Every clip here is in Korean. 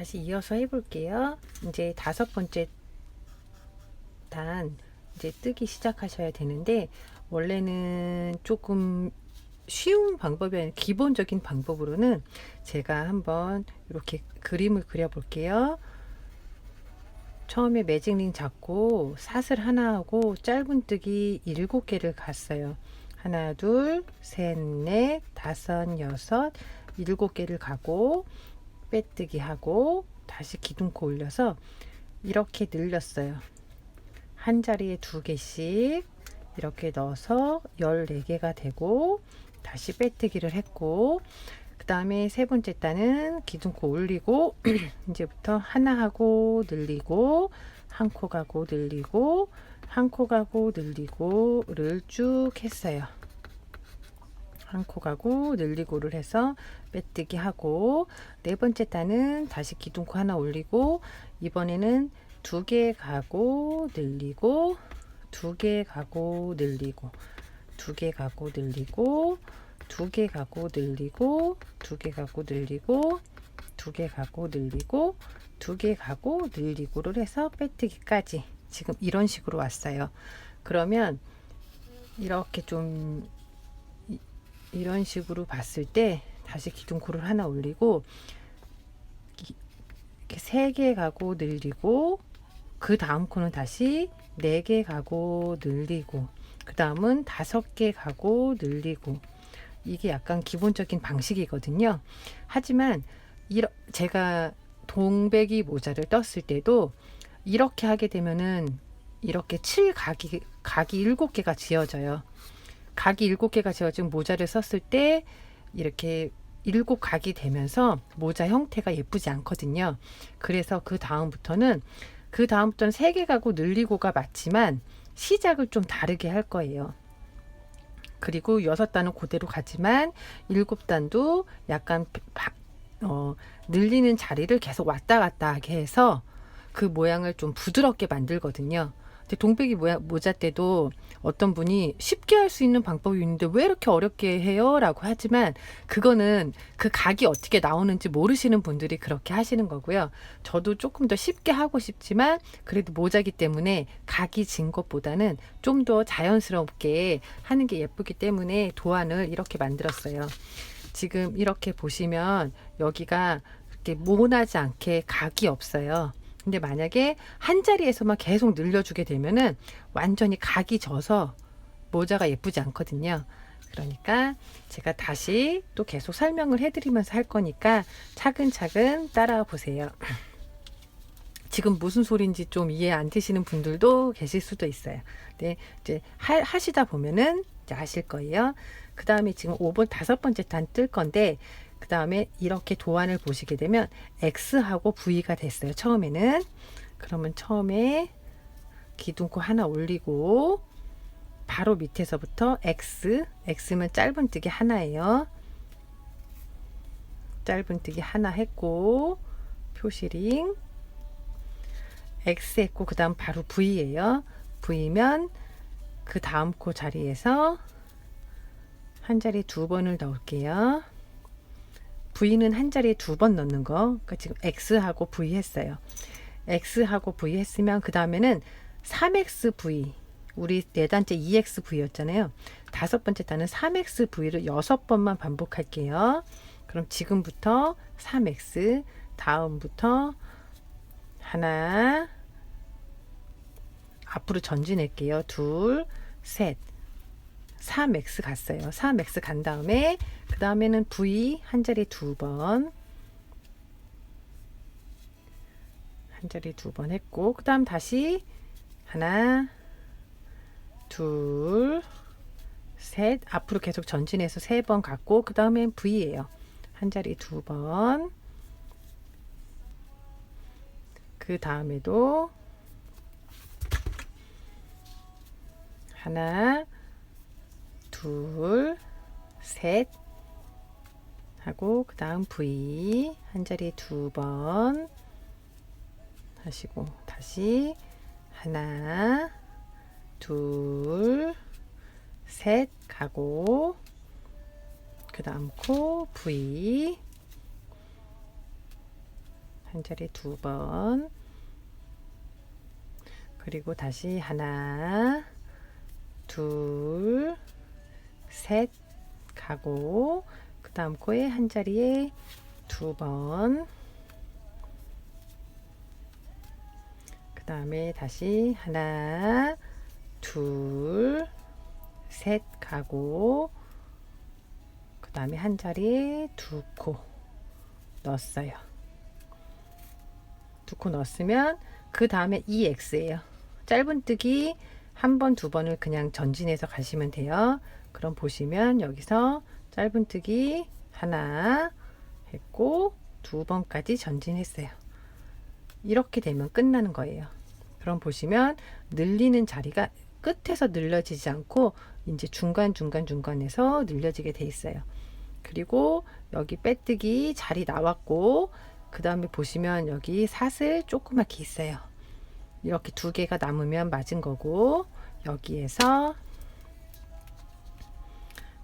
다시 이어서 해볼게요. 이제 다섯 번째 단 이제 뜨기 시작하셔야 되는데 원래는 조금 쉬운 방법이 아니라 기본적인 방법으로는 제가 한번 이렇게 그림을 그려볼게요. 처음에 매직링 잡고 사슬 하나 하고 짧은뜨기 일곱 개를 갔어요. 하나, 둘, 셋, 넷, 다섯, 여섯, 일곱 개를 가고 빼뜨기 하고 다시 기둥코 올려서 이렇게 늘렸어요. 한 자리에 두 개씩 이렇게 넣어서 14개가 되고 다시 빼뜨기를 했고 그 다음에 세 번째 단은 기둥코 올리고 이제부터 하나 하고 늘리고 한 코 가고 늘리고 한 코 가고 늘리고를 쭉 했어요. 한 코 가고 늘리고를 해서 빼뜨기 하고 네 번째 단은 다시 기둥코 하나 올리고 이번에는 두 개 가고 늘리고 두 개 가고 늘리고 두 개 가고 늘리고 두 개 가고 늘리고 두 개 가고 늘리고 두 개 가고 늘리고 두 개 가고 늘리고를 해서 빼뜨기까지 지금 이런 식으로 왔어요. 그러면 이렇게 좀 이, 이런 식으로 봤을 때 다시 기둥코를 하나 올리고 이렇게 세 개 가고 늘리고 그 다음 코는 다시 네 개 가고 늘리고 그 다음은 다섯 개 가고 늘리고 이게 약간 기본적인 방식이거든요. 하지만 이러, 제가 동백이 모자를 떴을 때도 이렇게 하게 되면은 이렇게 7각이 각이 7개가 지어져요. 각이 7개가 지어진 모자를 썼을 때 이렇게 일곱 각이 되면서 모자 형태가 예쁘지 않거든요. 그래서 그 다음부터는 그 다음부터는 세 개 가고 늘리고가 맞지만 시작을 좀 다르게 할 거예요. 그리고 여섯 단은 그대로 가지만 일곱 단도 약간 바, 어, 늘리는 자리를 계속 왔다 갔다 하게 해서 그 모양을 좀 부드럽게 만들거든요. 동백이 모양, 모자 때도 어떤 분이 쉽게 할 수 있는 방법이 있는데 왜 이렇게 어렵게 해요? 라고 하지만 그거는 그 각이 어떻게 나오는지 모르시는 분들이 그렇게 하시는 거고요. 저도 조금 더 쉽게 하고 싶지만 그래도 모자기 때문에 각이 진 것보다는 좀 더 자연스럽게 하는 게 예쁘기 때문에 도안을 이렇게 만들었어요. 지금 이렇게 보시면 여기가 이렇게 모나지 않게 각이 없어요. 근데 만약에 한 자리에서만 계속 늘려주게 되면은 완전히 각이 져서 모자가 예쁘지 않거든요. 그러니까 제가 다시 또 계속 설명을 해드리면서 할 거니까 차근차근 따라와 보세요. 지금 무슨 소리인지 좀 이해 안 되시는 분들도 계실 수도 있어요. 네, 이제 하, 하시다 보면은 이제 아실 거예요. 그 다음에 지금 5번 다섯 번째 단 뜰 건데 그 다음에 이렇게 도안을 보시게 되면 X하고 V가 됐어요. 처음에는. 그러면 처음에 기둥코 하나 올리고 바로 밑에서부터 X, X면 짧은뜨기 하나예요. 짧은뜨기 하나 했고 표시링 X 했고 그 다음 바로 V예요. V면 그 다음 코 자리에서 한 자리 두 번을 넣을게요. V는 한 자리에 두 번 넣는 거. 그러니까 지금 X하고 V 했어요. X하고 V 했으면 그 다음에는 3XV. 우리 네 단째 2XV였잖아요. 다섯 번째 단은 3XV를 여섯 번만 반복할게요. 그럼 지금부터 3X, 다음부터 하나, 앞으로 전진할게요. 둘, 셋. 3x 갔어요. 3x 간 다음에 그 다음에는 v 한 자리 두 번. 한 자리 두 번 했고 그 다음 다시 하나 둘 셋 앞으로 계속 전진해서 세 번 갔고 그 다음엔 V예요. 한 자리 두 번. 그 다음에도 하나 둘, 셋. 하고 그 다음 V. 한 자리에 두 번. 하시고 다시 하나 둘 셋 가고 그 다음 코 V. 한 자리 두 번. 그리고 다시 하나, 둘, 셋 가고 그 다음 코에 한 자리에 두 번. 그 다음에 다시 하나, 둘, 셋 가고 그 다음에 한 자리에 두 코 넣었어요. 두 코 넣었으면 그 다음에 EX예요. 짧은뜨기 한 번, 두 번을 그냥 전진해서 가시면 돼요. 그럼 보시면 여기서 짧은뜨기 하나 했고 두 번까지 전진했어요. 이렇게 되면 끝나는 거예요. 그럼 보시면 늘리는 자리가 끝에서 늘려지지 않고 이제 중간 중간 중간에서 늘려지게 돼 있어요. 그리고 여기 빼뜨기 자리 나왔고 그 다음에 보시면 여기 사슬 조그맣게 있어요. 이렇게 두 개가 남으면 맞은 거고 여기에서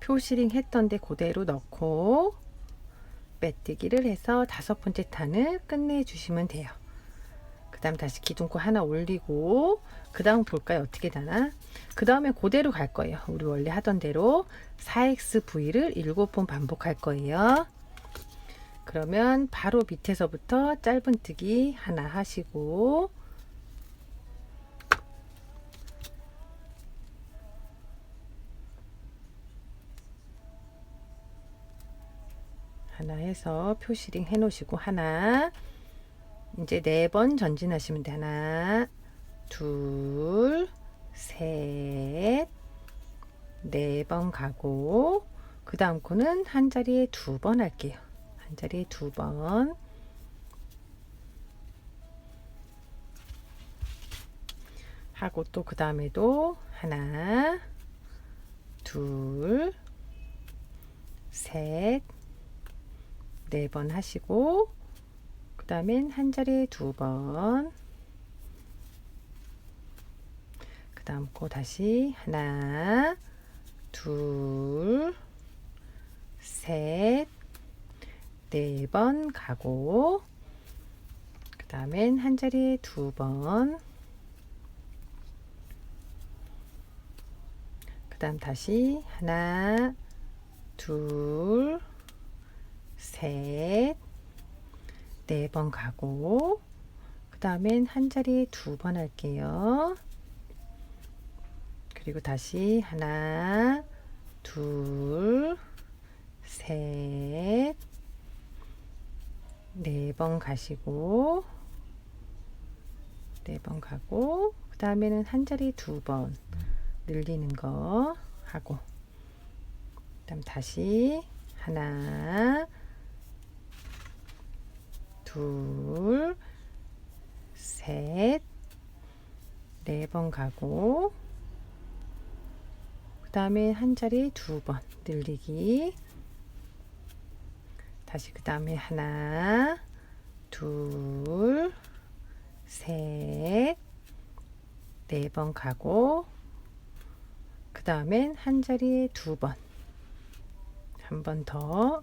표시링 했던 데 그대로 넣고 빼뜨기를 해서 다섯 번째 탄을 끝내 주시면 돼요. 그 다음 다시 기둥코 하나 올리고 그 다음 볼까요? 어떻게 되나? 그 다음에 그대로 갈 거예요. 우리 원래 하던 대로 4xv를 7번 반복할 거예요. 그러면 바로 밑에서부터 짧은뜨기 하나 하시고 하나 해서 표시링 해 놓으시고 하나. 이제 네 번 전진하시면 돼. 하나 둘 셋. 네 번 가고. 그 다음 코는 한 자리에 두 번 할게요. 한 자리에 두번. 하고 또 그 다음에도 하나 둘셋 네 번 하시고 그 다음엔 한 자리에 두 번. 그 다음 거 다시 하나, 둘, 셋, 네 번 가고 그 다음엔 한 자리에 두 번. 그 다음 다시 하나, 둘, 셋, 네 번 가고 그 다음엔 한 자리에 두 번 할게요. 그리고 다시 하나, 둘, 셋, 네 번 가시고 네 번 가고 그 다음에는 한 자리 두 번 늘리는 거 하고 그 다음 다시 하나 둘, 셋, 네 번 가고 그 다음에 한 자리 두 번 늘리기. 다시 그 다음에 하나 둘, 셋, 네 번 가고 그 다음엔 한 자리에 두 번. 한 번 더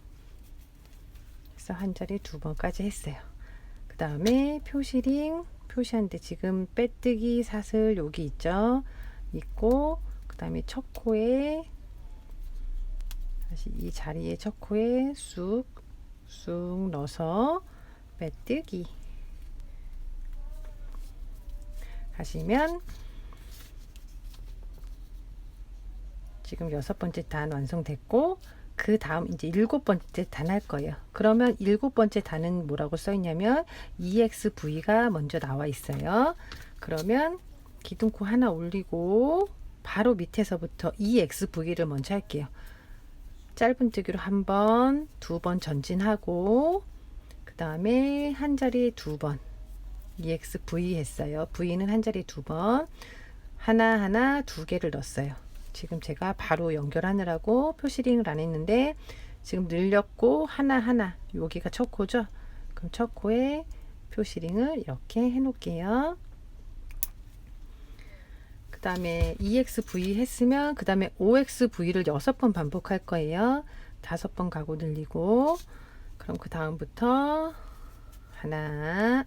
해서 한 자리 두 번까지 했어요. 그 다음에 표시링 표시한데 지금 빼뜨기 사슬 여기 있죠. 있고 그 다음에 첫 코에 다시 이 자리에 첫 코에 쑥 쑥 넣어서 빼뜨기 하시면 지금 여섯 번째 단 완성됐고 그 다음 이제 일곱 번째 단 할 거예요. 그러면 일곱 번째 단은 뭐라고 써 있냐면 EXV가 먼저 나와 있어요. 그러면 기둥코 하나 올리고 바로 밑에서부터 EXV를 먼저 할게요. 짧은뜨기로 한 번, 두 번 전진하고 그 다음에 한 자리에 두번 EXV 했어요. V는 한 자리에 두 번, 하나 하나 두 개를 넣었어요. 지금 제가 바로 연결하느라고 표시링을 안 했는데 지금 늘렸고 하나하나 여기가 첫 코죠? 그럼 첫 코에 표시링을 이렇게 해 놓을게요. 그 다음에 EXV 했으면 그 다음에 OXV를 여섯 번 반복할 거예요. 다섯 번 가고 늘리고. 그럼 그 다음부터 하나,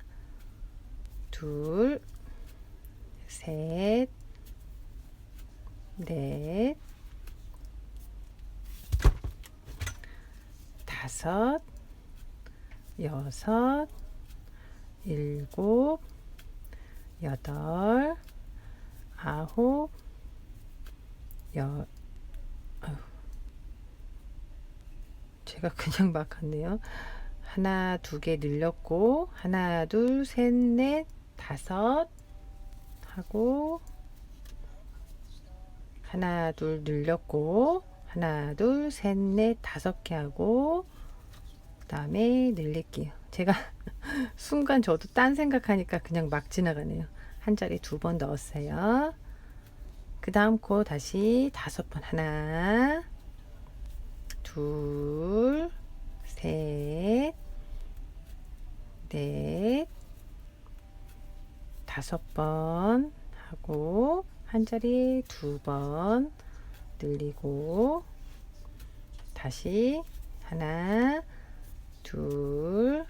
둘, 셋, 넷, 다섯, 여섯, 일곱, 여덟, 아홉, 여, 아유, 제가 그냥 막 갔네요. 하나, 두 개 늘렸고, 하나, 둘, 셋, 넷, 다섯 하고, 하나, 둘 늘렸고, 하나, 둘, 셋, 넷, 다섯 개 하고, 그 다음에 늘릴게요. 제가 순간 저도 딴 생각하니까 그냥 막 지나가네요. 한 자리 두 번 넣었어요. 그 다음 코 다시 다섯 번 하나, 둘, 셋, 넷, 다섯 번 하고 한 자리 두 번 늘리고 다시 하나, 둘,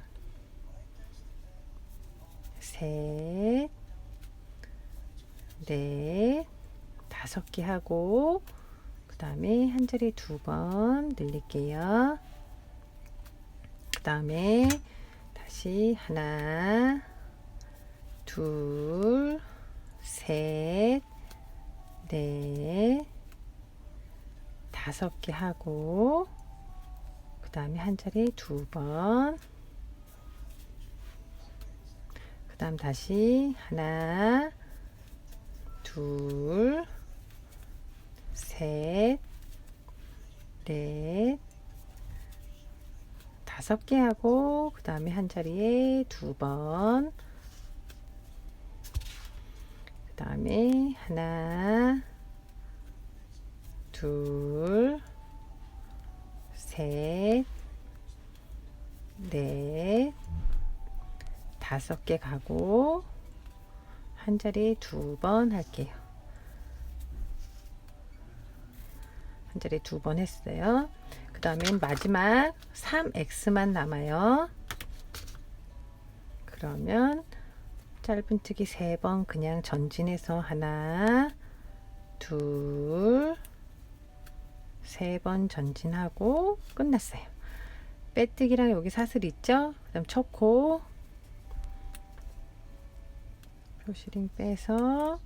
셋, 넷, 다섯 개 하고 그 다음에 한 자리 두 번 늘릴게요. 그 다음에 다시 하나, 둘, 셋, 넷, 다섯 개 하고 그 다음에 한 자리 두 번. 그 다음 다시 하나, 둘, 셋, 넷, 다섯 개 하고 그 다음에 한 자리에 두 번. 그 다음에 하나, 둘, 셋, 넷, 다섯 개 가고 한 자리 두 번 할게요. 한 자리 두 번 했어요. 그 다음엔 마지막 3x만 남아요. 그러면 짧은뜨기 세 번 그냥 전진해서 하나, 둘, 세 번 전진하고 끝났어요. 빼뜨기랑 여기 사슬 있죠? 그 다음 첫코 표시링 빼서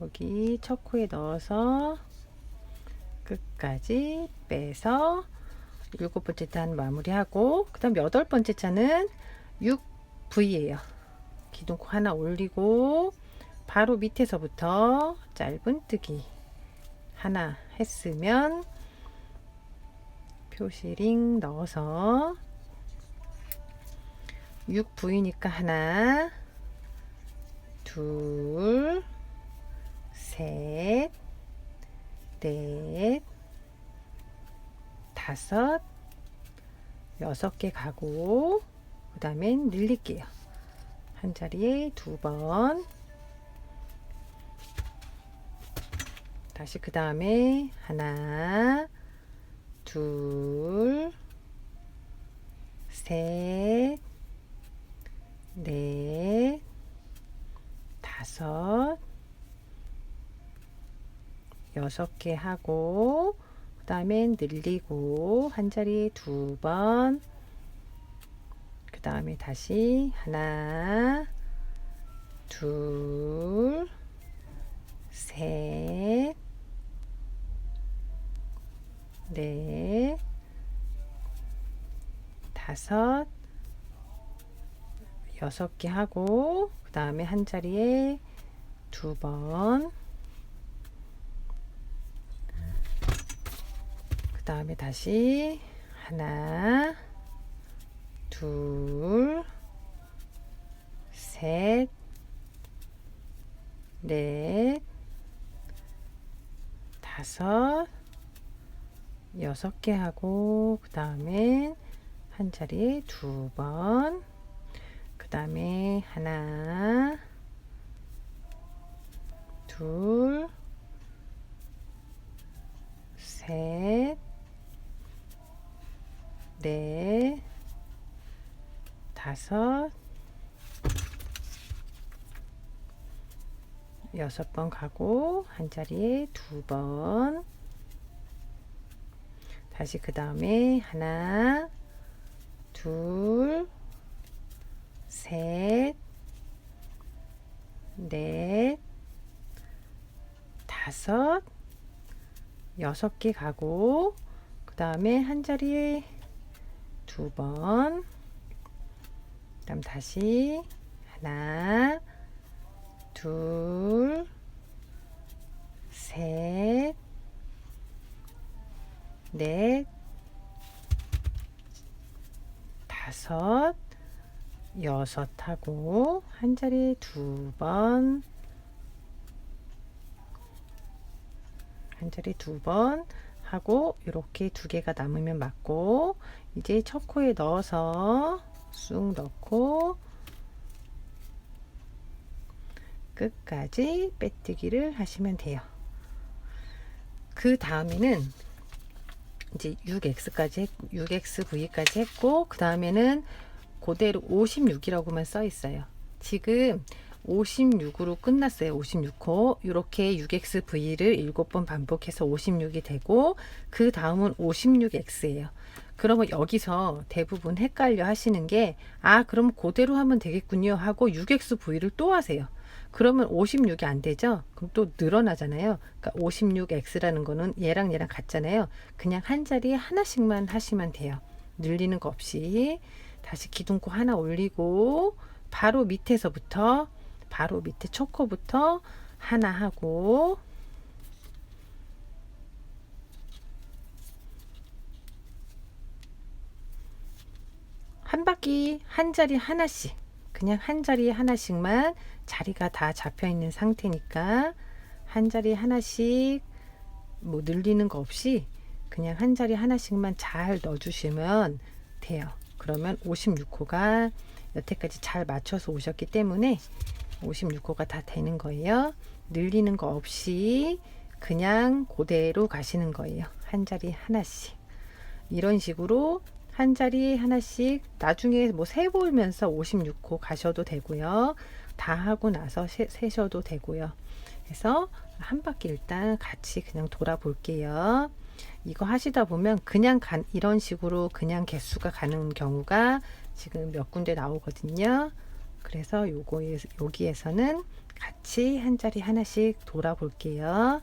여기 첫 코에 넣어서 끝까지 빼서 일곱 번째 단 마무리하고 그 다음 여덟 번째 차는 6V예요. 기둥코 하나 올리고 바로 밑에서부터 짧은 뜨기 하나 했으면 표시링 넣어서 6V니까 하나 둘, 셋, 넷, 다섯, 여섯 개 가고 그 다음엔 늘릴게요. 한 자리에 두 번. 다시 그 다음에 하나, 둘, 셋, 넷, 다섯, 여섯 개 하고 그 다음에 늘리고 한 자리 두 번, 그 다음에 다시 하나, 둘, 셋, 넷, 다섯, 여섯 개 하고 그 다음에 한 자리에 두 번. 그 다음에 다시 하나, 둘, 셋, 넷, 다섯, 여섯 개 하고 그 다음에 한 자리에 두 번. 그 다음에 하나, 둘, 셋, 넷, 다섯. 여섯 번 가고 한 자리에 두 번 다시 그 다음에 하나 둘 셋, 넷, 다섯, 여섯 개 가고 그 다음에 한 자리에 두 번, 그다음 다시 하나, 둘, 셋, 넷, 다섯, 여섯 하고 한 자리에 두 번, 한 자리 두 번 하고 이렇게 두 개가 남으면 맞고 이제 첫 코에 넣어서 쑥 넣고 끝까지 빼뜨기를 하시면 돼요. 그 다음에는 이제 6x까지 했, 6xv까지 했고 그 다음에는 그대로 56이라고만 써 있어요. 지금 56으로 끝났어요. 56호. 이렇게 6xv를 7번 반복해서 56이 되고 그 다음은 56x예요. 그러면 여기서 대부분 헷갈려 하시는 게 아, 그럼 그대로 하면 되겠군요 하고 6xv를 또 하세요. 그러면 56이 안 되죠? 그럼 또 늘어나잖아요. 그러니까 56x라는 거는 얘랑 얘랑 같잖아요. 그냥 한 자리에 하나씩만 하시면 돼요. 늘리는 거 없이. 다시 기둥코 하나 올리고 바로 밑에서부터 바로 밑에 초코부터 하나 하고 한 바퀴 한 자리 하나씩 그냥 한 자리에 하나씩만 자리가 다 잡혀 있는 상태니까 한 자리 하나씩 뭐 늘리는 거 없이 그냥 한 자리 하나씩만 잘 넣어주시면 돼요. 그러면 56호가 여태까지 잘 맞춰서 오셨기 때문에 56호가 다 되는 거예요. 늘리는 거 없이 그냥 그대로 가시는 거예요. 한 자리 하나씩. 이런 식으로 한 자리 하나씩 나중에 뭐 세보면서 56호 가셔도 되고요. 다 하고 나서 세, 세셔도 되고요. 그래서 한 바퀴 일단 같이 그냥 돌아볼게요. 이거 하시다 보면 그냥 간, 이런 식으로 그냥 개수가 가는 경우가 지금 몇 군데 나오거든요. 그래서 요거 여기에서는 같이 한 자리 하나씩 돌아볼게요.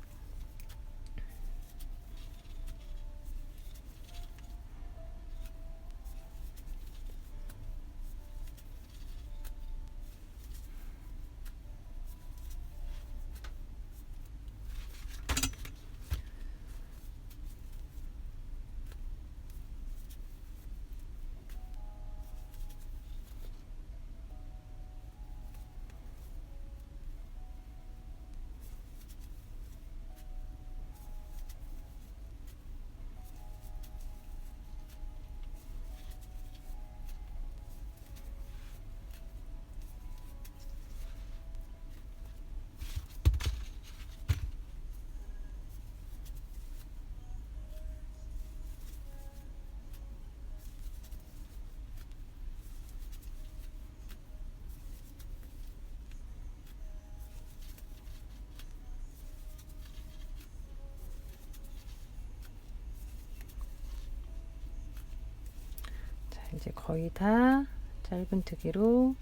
이제 거의 다 짧은뜨기로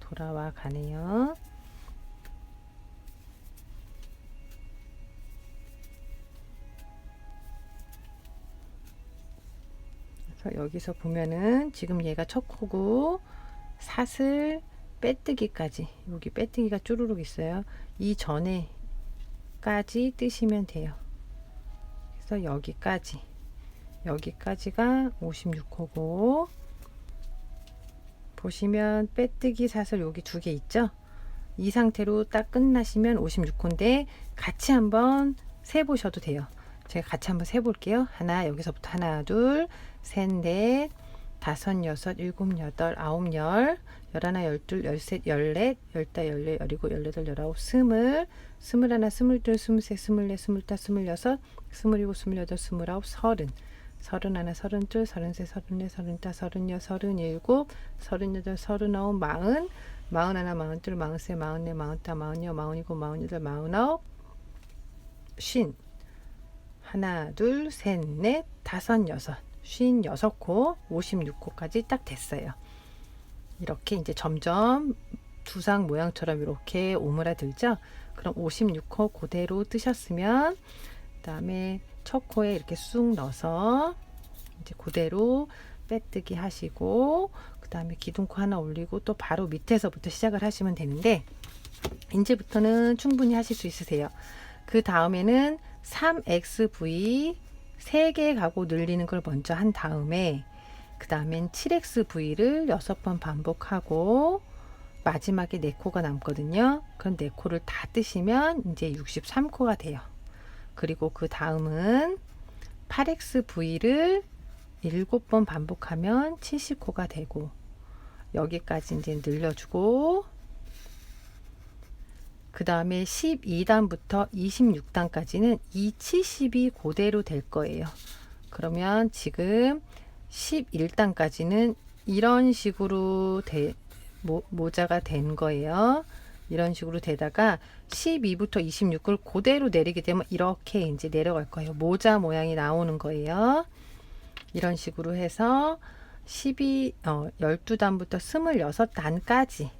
돌아와 가네요. 그래서 여기서 보면은 지금 얘가 첫 코고 사슬 빼뜨기까지 여기 빼뜨기가 쭈루룩 있어요. 이 전에까지 뜨시면 돼요. 그래서 여기까지 여기까지가 56호고 보시면 빼뜨기 사슬 여기 두 개 있죠? 이 상태로 딱 끝나시면 56호인데 같이 한번 세 보셔도 돼요. 제가 같이 한번 세 볼게요. 하나 여기서부터 하나 둘 셋 넷 다섯 여섯 일곱 여덟 아홉 열 열하나 열둘 열셋 열넷 열다 열네 열이고 열여덟 열아홉 스물 스물하나 스물둘 스물셋 스물넷 스물다 스물여섯 스물일곱 스물여덟 스물아홉 서른 서른하나, 서른둘, 서른셋, 서른넷, 서른다, 서른여, 서른일곱, 서른여덟, 서른아홉, 마흔, 마흔하나, 마흔둘, 마흔셋, 마흔넷, 마흔다, 마흔여, 마흔일곱, 마흔여덟, 마흔아홉, 쉰. 하나, 둘, 셋, 넷, 다섯, 여섯, 쉰 여섯 코, 56코까지 딱 됐어요. 이렇게 이제 점점 두상 모양처럼 이렇게 오므라들죠. 그럼 56코 그대로 뜨셨으면 그 다음에 첫 코에 이렇게 쑥 넣어서 이제 그대로 빼뜨기 하시고 그 다음에 기둥코 하나 올리고 또 바로 밑에서부터 시작을 하시면 되는데 이제부터는 충분히 하실 수 있으세요. 그 다음에는 3XV 3개 가고 늘리는 걸 먼저 한 다음에 그 다음엔 7XV를 6번 반복하고 마지막에 4코가 남거든요. 그럼 4코를 다 뜨시면 이제 63코가 돼요. 그리고 그 다음은 8XV를 7번 반복하면 70코가 되고 여기까지 이제 늘려주고 그 다음에 12단부터 26단까지는 이 70이 그대로 될 거예요. 그러면 지금 11단까지는 이런 식으로 대, 모, 모자가 된 거예요. 이런 식으로 되다가 12부터 26을 그대로 내리게 되면 이렇게 이제 내려갈 거예요. 모자 모양이 나오는 거예요. 이런 식으로 해서 12, 어, 12단부터 26단까지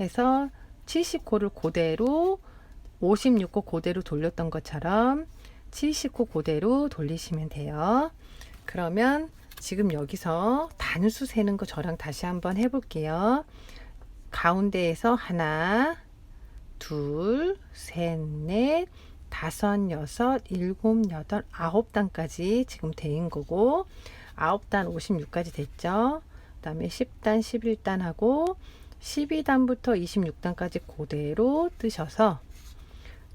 해서 70코를 그대로 56코 그대로 돌렸던 것처럼 70코 그대로 돌리시면 돼요. 그러면 지금 여기서 단수 세는 거 저랑 다시 한번 해볼게요. 가운데에서 하나, 둘, 셋, 넷, 다섯, 여섯, 일곱, 여덟, 아홉 단까지 지금 대인 거고 아홉 단 56까지 됐죠. 그 다음에 10단, 11단 하고 12단부터 26단까지 그대로 뜨셔서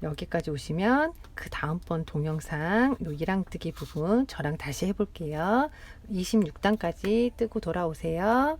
여기까지 오시면 그 다음번 동영상 요 이랑뜨기 부분 저랑 다시 해볼게요. 26단까지 뜨고 돌아오세요.